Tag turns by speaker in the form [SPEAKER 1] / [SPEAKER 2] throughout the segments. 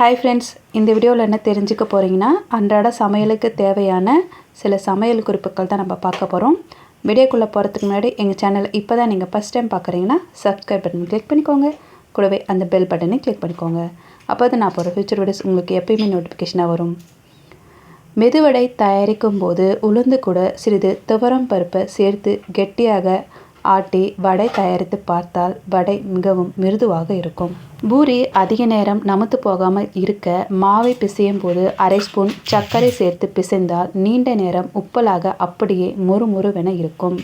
[SPEAKER 1] Hi friends இந்த வீடியோவில் என்ன தெரிஞ்சுக்க போகிறீங்கன்னா அன்றாட சமையலுக்கு தேவையான சில சமையல் குறிப்புகள் தான் நம்ம பார்க்க போகிறோம் வீடியோக்குள்ளே போகிறதுக்கு முன்னாடி எங்கள் சேனலை இப்போ தான் நீங்கள் ஃபஸ்ட் டைம் பார்க்குறீங்கன்னா சப்ஸ்கிரைப் பட்டன் கிளிக் பண்ணிக்கோங்க. கூடவே அந்த பெல் பட்டனை கிளிக் பண்ணிக்கோங்க. அப்போ தான் நான் போகிற ஃபியூச்சர் வீடியோஸ் உங்களுக்கு எப்பயுமே நோட்டிஃபிகேஷனாக வரும். மெதுவடை தயாரிக்கும் போது உளுந்து கூட சிறிது துவரம் பருப்பை சேர்த்து கெட்டியாக ஆட்டி வடை தயாரித்து பார்த்தால் வடை மிகவும் மிருதுவாக இருக்கும். பூரி அதிக நேரம் நமுத்து போகாமல் இருக்க மாவை பிசையும் போது அரை ஸ்பூன் சர்க்கரை சேர்த்து பிசைந்தால் நீண்ட நேரம் உப்பலாக அப்படியே முறுமுறுவென இருக்கும்.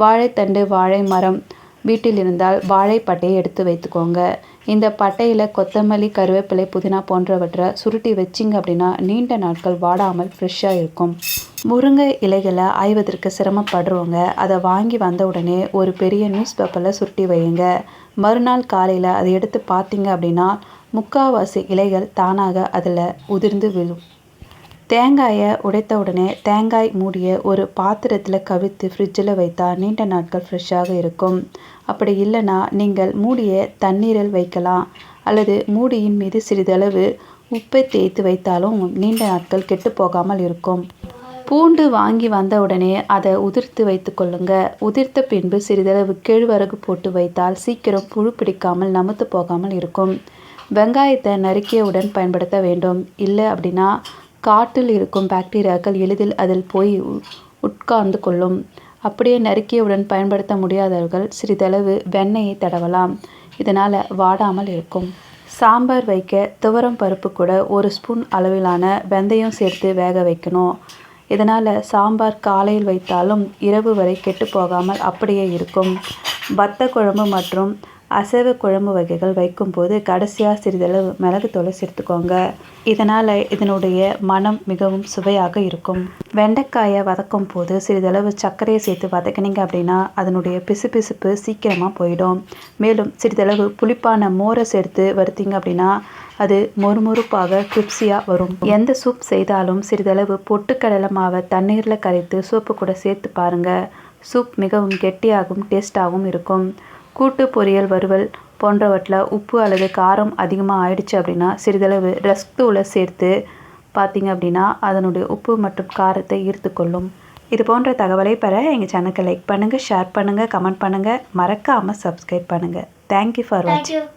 [SPEAKER 1] வாழைத்தண்டு வாழை மரம் வீட்டில் இருந்தால் வாழைப்பட்டையை எடுத்து வைத்துக்கோங்க. இந்த பட்டையில் கொத்தமல்லி கருவேப்பிலை புதினா போன்றவற்றை சுருட்டி வச்சிங்க அப்படின்னா நீண்ட நாட்கள் வாடாமல் ஃப்ரெஷ்ஷாக இருக்கும். முருங்கை இலைகளை ஆய்வதற்கு சிரமப்படுறவங்க அதை வாங்கி வந்த உடனே ஒரு பெரிய நியூஸ் பேப்பரில் சுருட்டி வையுங்க. மறுநாள் காலையில் அதை எடுத்து பார்த்தீங்க அப்படின்னா முக்கால்வாசி இலைகள் தானாக அதில் உதிர்ந்து விழும். தேங்காயை உடைத்த உடனே தேங்காய் மூடிய ஒரு பாத்திரத்தில் கவித்து ஃப்ரிட்ஜில் வைத்தால் நீண்ட நாட்கள் ஃப்ரெஷ்ஷாக இருக்கும். அப்படி இல்லைன்னா நீங்கள் மூடிய தண்ணீரில் வைக்கலாம். அல்லது மூடியின் மீது சிறிதளவு உப்பை தேய்த்து வைத்தாலும் நீண்ட நாட்கள் கெட்டு போகாமல் இருக்கும். பூண்டு வாங்கி வந்த உடனே அதை உதிர்த்து வைத்து கொள்ளுங்க. உதிர்த்த பின்பு சிறிதளவு கேழ்வரகு போட்டு வைத்தால் சீக்கிரம் புழு பிடிக்காமல் நமுத்து போகாமல் இருக்கும். வெங்காயத்தை நறுக்கியவுடன் பயன்படுத்த வேண்டும். இல்லை அப்படின்னா காட்டில் இருக்கும் பாக்டீரியாக்கள் எளிதில் அதில் போய் உட்கார்ந்து கொள்ளும். அப்படியே நறுக்கியவுடன் பயன்படுத்த முடியாதவர்கள் சிறிதளவு வெண்ணெயை தடவலாம். இதனால் வாடாமல் இருக்கும். சாம்பார் வைக்க துவரம் பருப்பு கூட ஒரு ஸ்பூன் அளவிலான வெந்தயம் சேர்த்து வேக வைக்கணும். இதனால் சாம்பார் காலையில் வைத்தாலும் இரவு வரை கெட்டு போகாமல் அப்படியே இருக்கும். வத்த குழம்பு மற்றும் அசைவ குழம்பு வகைகள் வைக்கும்போது கடைசியாக சிறிதளவு மிளகுத்தூளை சேர்த்துக்கோங்க. இதனால் இதனுடைய மனம் மிகவும் சுவையாக இருக்கும். வெண்டைக்காயை வதக்கும் போது சிறிதளவு சர்க்கரையை சேர்த்து வதக்கினீங்க அப்படின்னா அதனுடைய பிசுபிசுப்பு சீக்கிரமாக போயிடும். மேலும் சிறிதளவு புளிப்பான மோரை சேர்த்து வறுத்தீங்க அப்படின்னா அது மொறுமொறுப்பாக கிரிப்ஸியாக வரும். எந்த சூப் செய்தாலும் சிறிதளவு பொட்டுக்கடலை மாவை தண்ணீரில் கரைத்து சூப்பு கூட சேர்த்து பாருங்கள் சூப் மிகவும் கெட்டியாகவும் டேஸ்ட்டாகவும் இருக்கும். கூட்டு பொரியல் வறுவல் போன்றவற்றில் உப்பு அல்லது காரம் அதிகமாக ஆயிடுச்சு அப்படின்னா சிறிதளவு ரஸ்க் தூளை சேர்த்து பார்த்தீங்க அப்படின்னா அதனுடைய உப்பு மற்றும் காரத்தை ஈர்த்துக்கொள்ளும். இது போன்ற தகவலை பெற எங்கள் சேனலுக்கு லைக் பண்ணுங்கள் ஷேர் பண்ணுங்கள் கமெண்ட் பண்ணுங்கள் மறக்காமல் சப்ஸ்கிரைப் பண்ணுங்கள் தேங்க்யூ ஃபார் வாட்சிங்.